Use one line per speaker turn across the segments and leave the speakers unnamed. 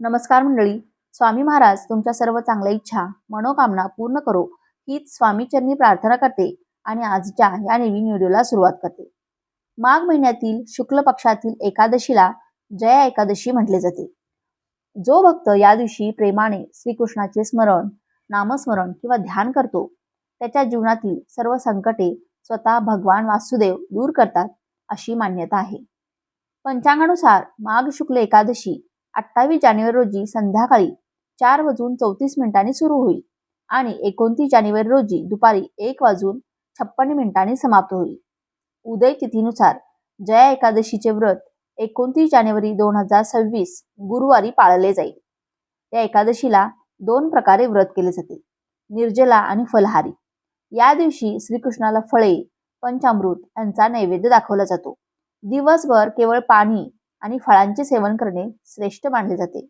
नमस्कार मंडळी. स्वामी महाराज तुमच्या सर्व चांगल्या इच्छा मनोकामना पूर्ण करो हीच स्वामीचरणी प्रार्थना करते आणि आजच्या या नवीन व्हिडिओला सुरुवात करते. माघ महिन्यातील शुक्ल पक्षातील एकादशीला जया एकादशी म्हटले जाते. जो भक्त या दिवशी प्रेमाने श्रीकृष्णाचे स्मरण नामस्मरण किंवा ध्यान करतो त्याच्या जीवनातील सर्व संकटे स्वतः भगवान वासुदेव दूर करतात अशी मान्यता आहे. पंचांगानुसार माघ शुक्ल एकादशी अठ्ठावीस जानेवारी रोजी संध्याकाळी चार वाजून चौतीस मिनिटांनी सुरू होईल आणि एकोणतीस जानेवारी रोजी दुपारी एक वाजून छप्पन्न मिनिटांनी समाप्त होईल. उदय तिथीनुसार जया एकादशीचे व्रत एकोणतीस जानेवारी दोन हजार सव्वीस गुरुवारी पाळले जाईल. या एकादशीला दोन प्रकारे व्रत केले जाते. निर्जला आणि फलहारी. या दिवशी श्रीकृष्णाला फळे पंचामृत यांचा नैवेद्य दाखवला जातो. दिवसभर केवळ पाणी आणि फळांचे सेवन करणे श्रेष्ठ मानले जाते.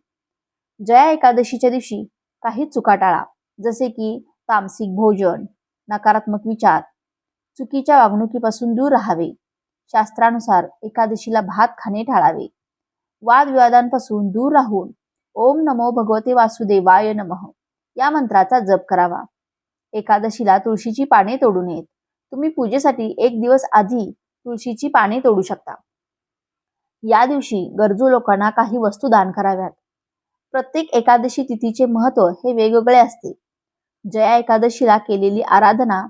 जया एकादशीच्या दिवशी काही चुका टाळा जसे की तामसिक भोजन नकारात्मक विचार चुकीच्या वागणुकीपासून दूर राहावे शास्त्रानुसार एकादशीला भात खाणे टाळावे वादविवादांपासून दूर राहून ओम नमो भगवते वासुदेवाय नमः या मंत्राचा जप करावा. एकादशीला तुळशीची पाने तोडू नयेत. तुम्ही पूजेसाठी एक दिवस आधी तुळशीची पाने तोडू शकता. या दिवशी गरजू लोकांना काही वस्तू दान कराव्यात. प्रत्येक एकादशी तिथीचे महत्त्व हे वेगवेगळे असते. जया एकादशीला केलेली आराधना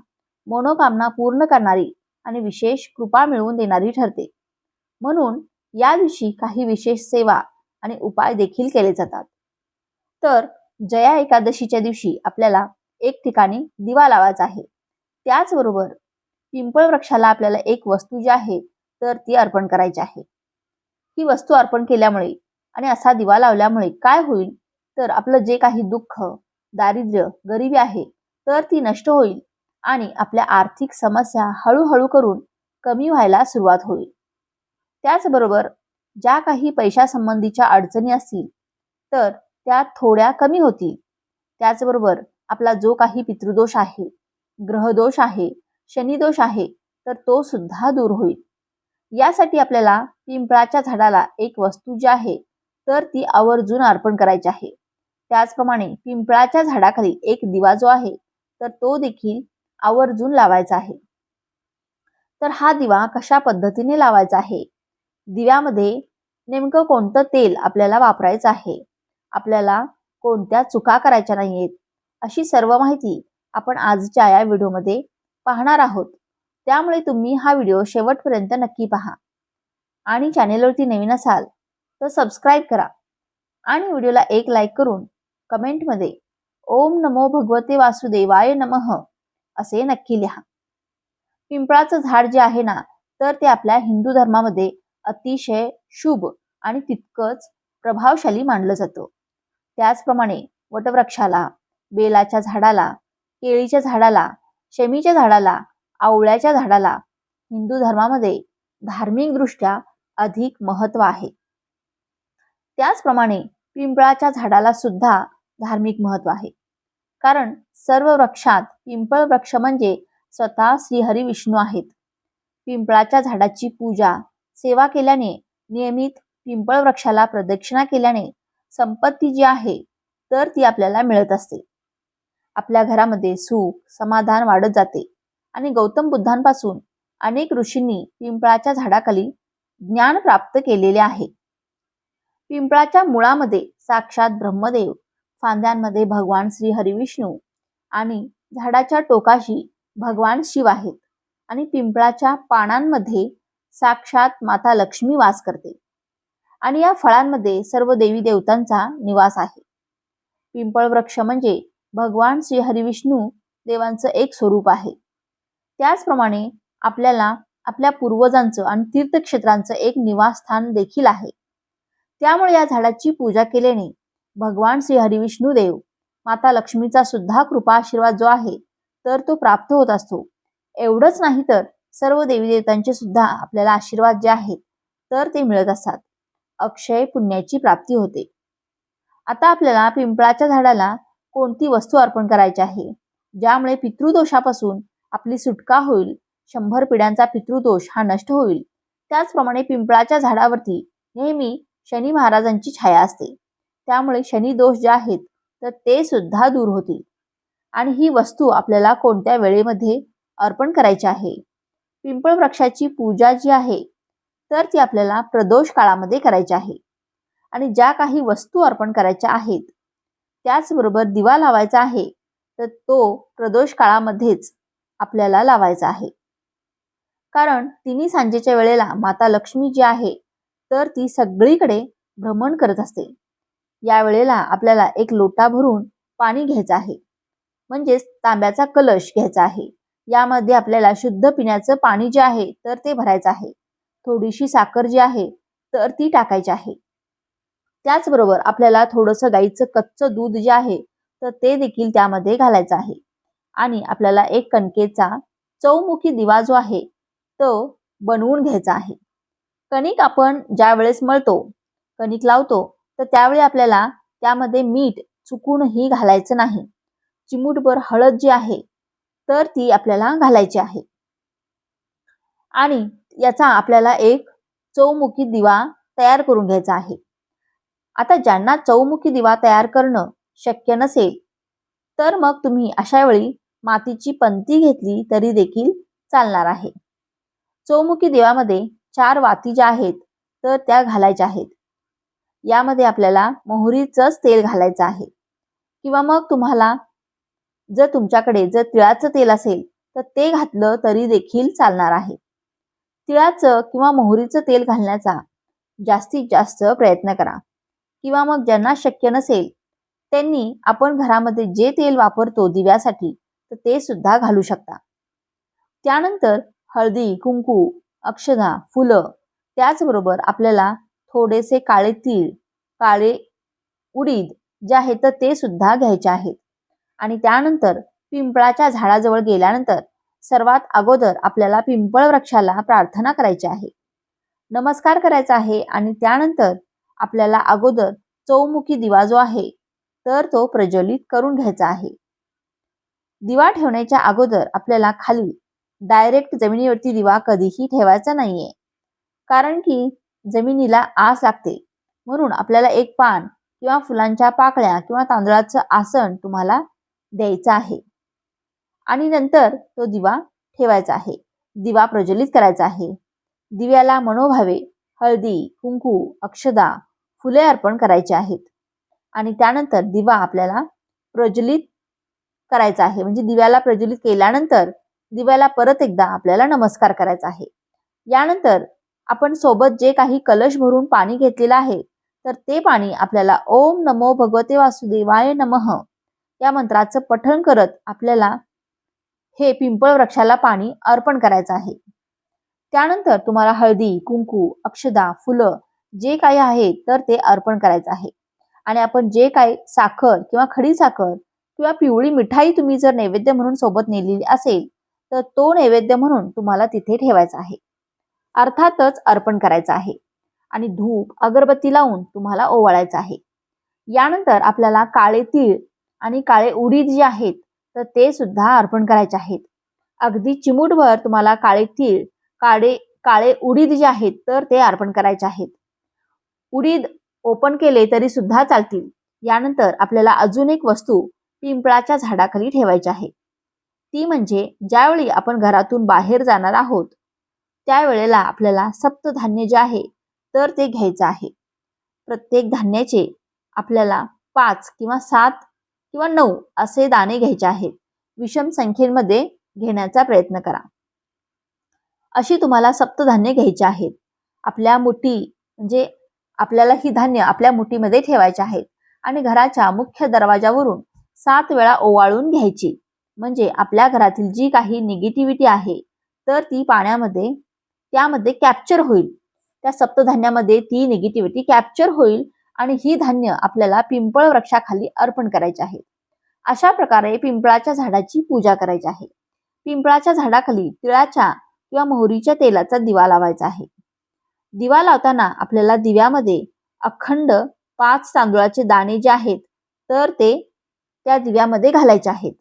मनोकामना पूर्ण करणारी आणि विशेष कृपा मिळवून देणारी ठरते. म्हणून या दिवशी काही विशेष सेवा आणि उपाय देखील केले जातात. तर जया एकादशीच्या दिवशी आपल्याला एक ठिकाणी दिवा लावायचा आहे. त्याचबरोबर पिंपळ वृक्षाला आपल्याला एक वस्तू जी आहे तर ती अर्पण करायची आहे. ही वस्तू अर्पण केल्यामुळे आणि असा दिवा लावल्यामुळे काय होईल? तर आपलं जे काही दुःख दारिद्र्य गरिबी आहे तर ती नष्ट होईल आणि आपल्या आर्थिक समस्या हळूहळू करून कमी व्हायला सुरुवात होईल. त्याचबरोबर ज्या काही पैशासंबंधीच्या अडचणी असतील तर त्या थोड्या कमी होतील. त्याचबरोबर आपला जो काही पितृदोष आहे ग्रहदोष आहे शनिदोष आहे तर तो सुद्धा दूर होईल. यासाठी आपल्याला पिंपळाच्या झाडाला एक वस्तू जी आहे तर ती आवर्जून अर्पण करायची आहे. त्याचप्रमाणे पिंपळाच्या झाडाखाली एक दिवा जो आहे तर तो देखील आवर्जून लावायचा आहे. तर हा दिवा कशा पद्धतीने लावायचा आहे? दिव्यामध्ये नेमकं कोणतं तेल आपल्याला वापरायचं आहे? आपल्याला कोणत्या चुका करायच्या नाहीयेत? अशी सर्व माहिती आपण आजच्या या व्हिडिओमध्ये पाहणार आहोत. त्यामुळे तुम्ही हा व्हिडिओ शेवटपर्यंत नक्की पहा. आणि चॅनेलवरती नवीन असाल तर सबस्क्राईब करा. आणि व्हिडिओला एक लाईक करून कमेंटमध्ये ओम नमो भगवते वासुदेवाय नमः असे नक्की लिहा. पिंपळाचं झाड जे आहे ना तर ते आपल्या हिंदू धर्मामध्ये अतिशय शुभ आणि तितकंच प्रभावशाली मानलं जातं. त्याचप्रमाणे वटवृक्षाला बेलाच्या झाडाला केळीच्या झाडाला शमीच्या झाडाला आवळ्याच्या झाडाला हिंदू धर्मामध्ये धार्मिकदृष्ट्या अधिक महत्त्व आहे. त्याचप्रमाणे पिंपळाच्या झाडाला सुद्धा धार्मिक महत्त्व आहे. कारण सर्व वृक्षात पिंपळ वृक्ष म्हणजे स्वतः श्रीहरी विष्णू आहेत. पिंपळाच्या झाडाची पूजा सेवा केल्याने नियमित पिंपळ वृक्षाला प्रदक्षिणा केल्याने संपत्ती जी आहे तर ती आपल्याला मिळत असते. आपल्या घरामध्ये सुख समाधान वाढत जाते आणि गौतम बुद्धांपासून अनेक ऋषींनी पिंपळाच्या झाडाखाली ज्ञान प्राप्त केलेले आहे. पिंपळाच्या मुळामध्ये साक्षात ब्रह्मदेव फांद्यांमध्ये भगवान श्री हरिविष्णू आणि झाडाच्या टोकाशी भगवान शिव आहेत आणि पिंपळाच्या पानांमध्ये साक्षात माता लक्ष्मी वास करते आणि या फळांमध्ये सर्व देवी देवतांचा निवास आहे. पिंपळ वृक्ष म्हणजे भगवान श्री हरिविष्णू देवांचं एक स्वरूप आहे. त्याचप्रमाणे आपल्याला आपल्या पूर्वजांचं आणि तीर्थक्षेत्रांचं एक निवासस्थान देखील आहे. त्यामुळे या झाडाची पूजा केल्याने भगवान श्री हरिविष्णू देव माता लक्ष्मीचा सुद्धा कृपा आशीर्वाद जो आहे तर तो प्राप्त होत असतो. एवढंच नाही तर सर्व देवी देवतांचे सुद्धा आपल्याला आशीर्वाद जे आहेत तर ते मिळत असतात. अक्षय पुण्याची प्राप्ती होते. आता आपल्याला पिंपळाच्या झाडाला कोणती वस्तू अर्पण करायची आहे? ज्यामुळे पितृदोषापासून आपली सुटका होईल. शंभर पिढ्यांचा पितृदोष हा नष्ट होईल. त्याचप्रमाणे पिंपळाच्या झाडावरती नेहमी शनी महाराजांची छाया असते. त्यामुळे शनी दोष जे आहेत तर ते सुद्धा दूर होतील. आणि ही वस्तू आपल्याला कोणत्या वेळेमध्ये अर्पण करायची आहे? पिंपळ वृक्षाची पूजा जी आहे तर ती आपल्याला प्रदोष काळामध्ये करायची आहे. आणि ज्या काही वस्तू अर्पण करायच्या आहेत त्याचबरोबर दिवा लावायचा आहे तर तो प्रदोष काळामध्येच आपल्याला लावायचा आहे. कारण तिन्ही सांजेच्या वेळेला माता लक्ष्मी जी आहे तर ती सगळीकडे भ्रमण करत असते. या वेळेला आपल्याला एक लोटा भरून पाणी घ्यायचं आहे. म्हणजेच तांब्याचा कलश घ्यायचा आहे. यामध्ये आपल्याला शुद्ध पिण्याचं पाणी जे आहे तर ते भरायचं आहे. थोडीशी साखर जी आहे तर ती टाकायची आहे. त्याचबरोबर आपल्याला थोडंसं गाईचं कच्चं दूध जे आहे तर ते देखील त्यामध्ये घालायचं आहे. आणि आपल्याला एक कणकेचा चौमुखी दिवा जो आहे तो बनवून घ्यायचा आहे. कणिक आपण ज्या वेळेस मळतो कणिक लावतो तर त्यावेळी आपल्याला त्यामध्ये मीठ चुकूनही घालायचं नाही. चिमूटभर हळद जी आहे तर ती आपल्याला घालायची आहे. आणि याचा आपल्याला एक चौमुखी दिवा तयार करून घ्यायचा आहे. आता ज्यांना चौमुखी दिवा तयार करणं शक्य नसेल तर मग तुम्ही अशा वेळी मातीची पंती घेतली तरी देखील चालणार आहे. चौमुखी देवामध्ये चार वाती ज्या आहेत तर त्या घालायच्या आहेत. यामध्ये आपल्याला मोहरीचंच तेल घालायचं आहे. किंवा मग तुम्हाला जर तुमच्याकडे जर तिळाचं तेल असेल तर ते घातलं तरी देखील चालणार आहे. तिळाचं किंवा मोहरीचं तेल घालण्याचा जास्तीत जास्त प्रयत्न करा. किंवा मग ज्यांना शक्य नसेल त्यांनी आपण घरामध्ये जे तेल वापरतो दिव्यासाठी तर ते सुद्धा घालू शकता. त्यानंतर हळदी कुंकू अक्षदा फुलं. त्याचबरोबर आपल्याला थोडेसे काळे तीळ काळे उडीद जे आहेत तर ते सुद्धा घ्यायचे आहेत. आणि त्यानंतर पिंपळाच्या झाडाजवळ गेल्यानंतर सर्वात अगोदर आपल्याला पिंपळ वृक्षाला प्रार्थना करायची आहे. नमस्कार करायचा आहे आणि त्यानंतर आपल्याला अगोदर चौमुखी दिवा जो आहे तर तो प्रज्वलित करून घ्यायचा आहे. दिवा ठेवण्याच्या अगोदर आपल्याला खाली डायरेक्ट जमिनीवरती दिवा कधीही ठेवायचा नाहीये. कारण की जमिनीला आस लागते. म्हणून आपल्याला एक पान किंवा फुलांच्या पाकळ्या किंवा तांदळाचं आसन तुम्हाला द्यायचं आहे. आणि नंतर तो दिवा ठेवायचा आहे. दिवा प्रज्वलित करायचा आहे. दिव्याला मनोभावे हळदी कुंकू अक्षदा फुले अर्पण करायचे आहेत. आणि त्यानंतर दिवा आपल्याला प्रज्वलित करायचा आहे. म्हणजे दिव्याला प्रज्वलित केल्यानंतर दिव्याला परत एकदा आपल्याला नमस्कार करायचा आहे. यानंतर आपण सोबत जे काही कलश भरून पाणी घेतलेलं आहे तर ते पाणी आपल्याला ओम नमो भगवते वासुदेवाय नमः या मंत्राचं पठण करत आपल्याला हे पिंपळ वृक्षाला पाणी अर्पण करायचं आहे. त्यानंतर तुम्हाला हळदी कुंकू अक्षदा फुलं जे काही आहे तर ते अर्पण करायचं आहे. आणि आपण जे काही साखर किंवा खडी साखर किंवा पिवळी मिठाई तुम्ही जर नैवेद्य म्हणून सोबत नेलेली असेल तर तो नैवेद्य म्हणून तुम्हाला तिथे ठेवायचा आहे. अर्थातच अर्पण करायचं आहे. आणि धूप अगरबत्ती लावून तुम्हाला ओवाळायचं आहे. यानंतर आपल्याला काळे तीळ आणि काळे उडीद जे आहेत तर ते सुद्धा अर्पण करायचे आहेत. अगदी चिमूटभर तुम्हाला काळे तीळ काळे काळे उडीद जे आहेत तर ते अर्पण करायचे आहेत. उडीद ओपन केले तरी सुद्धा चालतील. यानंतर आपल्याला अजून एक वस्तू पिंपळाच्या झाडाखाली ठेवायची आहे. ती म्हणजे ज्यावेळी आपण घरातून बाहेर जाणार आहोत त्यावेळेला आपल्याला सप्तधान्य जे आहे तर ते घ्यायचं आहे. प्रत्येक धान्याचे आपल्याला पाच किंवा सात किंवा नऊ असे दाणे घ्यायचे आहेत. विषम संख्येमध्ये घेण्याचा प्रयत्न करा. अशी तुम्हाला सप्तधान्य घ्यायची आहेत. आपल्या मुठी म्हणजे आपल्याला ही धान्य आपल्या मुठीमध्ये ठेवायचे आहेत आणि घराच्या मुख्य दरवाजावरून सात वेळा ओवाळून घ्यायची. म्हणजे आपल्या घरातील जी काही निगेटिव्हिटी आहे तर ती पाण्यामध्ये त्यामध्ये कॅप्चर होईल. त्या सप्तधान्यामध्ये ती निगेटिव्हिटी कॅप्चर होईल आणि ही धान्य आपल्याला पिंपळ वृक्षाखाली अर्पण करायचे आहे. अशा प्रकारे पिंपळाच्या झाडाची पूजा करायची आहे. पिंपळाच्या झाडाखाली तिळाच्या किंवा मोहरीच्या तेलाचा दिवा लावायचा आहे. दिवा लावताना आपल्याला दिव्यामध्ये अखंड पाच तांदुळाचे दाणे जे आहेत तर ते त्या दिव्यामध्ये घालायचे आहेत.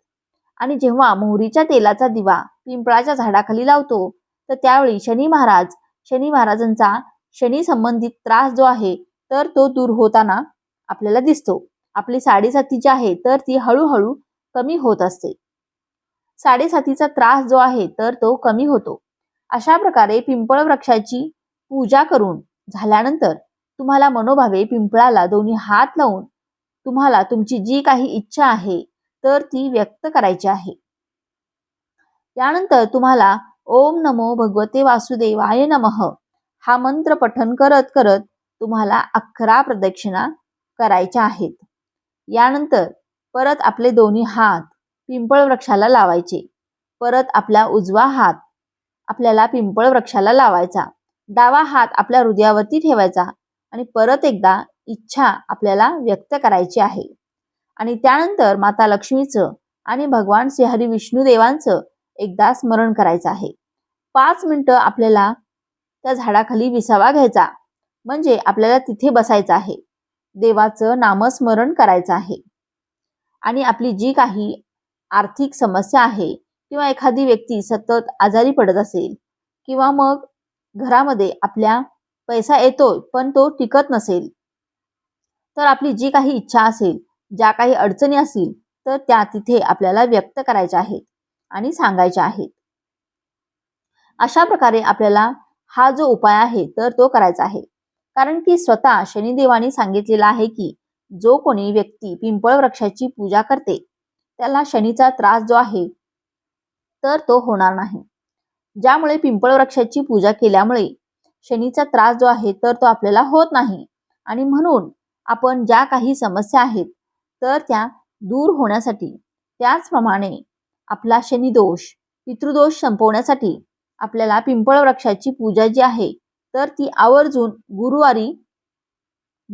आणि जेव्हा मोहरीच्या तेलाचा दिवा पिंपळाच्या झाडाखाली लावतो तर त्यावेळी शनी महाराज शनी महाराजांचा शनी संबंधित त्रास जो आहे तर तो दूर होताना आपल्याला दिसतो. आपली साडेसाती जी आहे तर ती हळूहळू कमी होत असते. साडेसातीचा त्रास जो आहे तर तो कमी होतो. अशा प्रकारे पिंपळ वृक्षाची पूजा करून झाल्यानंतर तुम्हाला मनोभावे पिंपळाला दोन्ही हात लावून तुम्हाला तुमची जी काही इच्छा आहे तर ती व्यक्त करायची आहे. यानंतर तुम्हाला ओम नमो भगवते वासुदेवाय नमः हा मंत्र पठन करत करत तुम्हाला अकरा प्रदक्षिणा करायच्या आहेत. यानंतर परत आपले दोन्ही हात पिंपळ वृक्षाला लावायचे. परत आपला उजवा हात आपल्याला पिंपळ वृक्षाला लावायचा. डावा हात आपल्या हृदयावरती ठेवायचा आणि परत एकदा इच्छा आपल्याला व्यक्त करायची आहे. आणि त्यानंतर माता लक्ष्मीचं आणि भगवान श्रीहरी विष्णू देवांचं एकदा स्मरण करायचं आहे. पाच मिनिटं आपल्याला त्या झाडाखाली विसावा घ्यायचा. म्हणजे आपल्याला तिथे बसायचं आहे. देवाचं नामस्मरण करायचं आहे. आणि आपली जी काही आर्थिक समस्या आहे किंवा एखादी व्यक्ती सतत आजारी पडत असेल किंवा मग घरामध्ये आपल्या पैसा येतोय पण तो टिकत नसेल तर आपली जी काही इच्छा असेल ज्या काही अडचणी असतील तर त्या तिथे आपल्याला व्यक्त करायच्या आहेत आणि सांगायच्या आहेत. अशा प्रकारे आपल्याला हा जो उपाय आहे तर तो करायचा आहे. कारण की स्वतः शनिदेवानी सांगितलेला आहे की जो कोणी व्यक्ती पिंपळ वृक्षाची पूजा करते त्याला शनीचा त्रास जो आहे तर तो होणार नाही. ज्यामुळे पिंपळ वृक्षाची पूजा केल्यामुळे शनीचा त्रास जो आहे तर तो आपल्याला होत नाही. आणि म्हणून आपण ज्या काही समस्या आहेत तर त्या दूर होण्यासाठी. त्याचप्रमाणे आपला शनिदोष पितृदोष संपवण्यासाठी आपल्याला पिंपळ वृक्षाची पूजा जी आहे तर ती आवर्जून गुरुवारी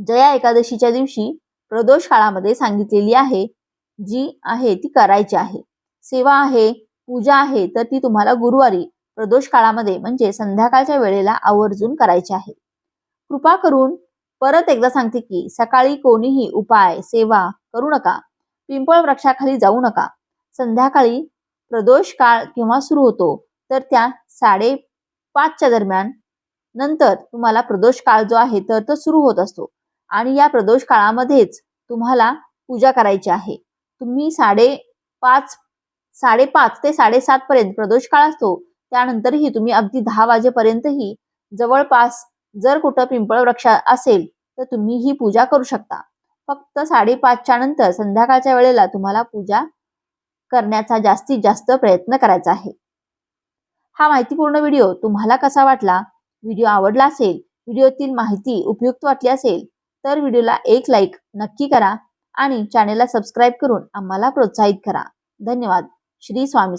जया एकादशीच्या दिवशी प्रदोष काळामध्ये सांगितलेली आहे जी आहे ती करायची आहे. सेवा आहे पूजा आहे तर ती तुम्हाला गुरुवारी प्रदोष काळामध्ये म्हणजे संध्याकाळच्या वेळेला आवर्जून करायची आहे. कृपा करून परत एकदा सांगते की सकाळी कोणीही उपाय सेवा करू नका. पिंपळ वृक्षाखाली जाऊ नका. संध्याकाळी प्रदोष काळ केव्हा सुरू होतो? तर त्या साडे पाचच्या दरम्यान. नंतर तुम्हाला प्रदोष काळ जो आहे तर तो सुरू होत असतो. आणि या प्रदोष काळामध्येच तुम्हाला पूजा करायची आहे. तुम्ही साडे पाच साडेपाच ते साडेसात पर्यंत प्रदोष काळ असतो. त्यानंतरही तुम्ही अगदी दहा वाजेपर्यंतही जवळपास जर कुठं पिंपळ वृक्ष असेल तर तुम्ही ही पूजा करू शकता. फक्त साडेपाचच्या नंतर संध्याकाळच्या वेळेला तुम्हाला पूजा करण्याचा जास्तीत जास्त प्रयत्न करायचा आहे. हा माहितीपूर्ण व्हिडिओ तुम्हाला कसा वाटला? व्हिडिओ आवडला असेल व्हिडिओतील माहिती उपयुक्त वाटली असेल तर व्हिडिओला एक लाईक नक्की करा आणि चॅनेलला सबस्क्राईब करून आम्हाला प्रोत्साहित करा. धन्यवाद. श्री स्वामी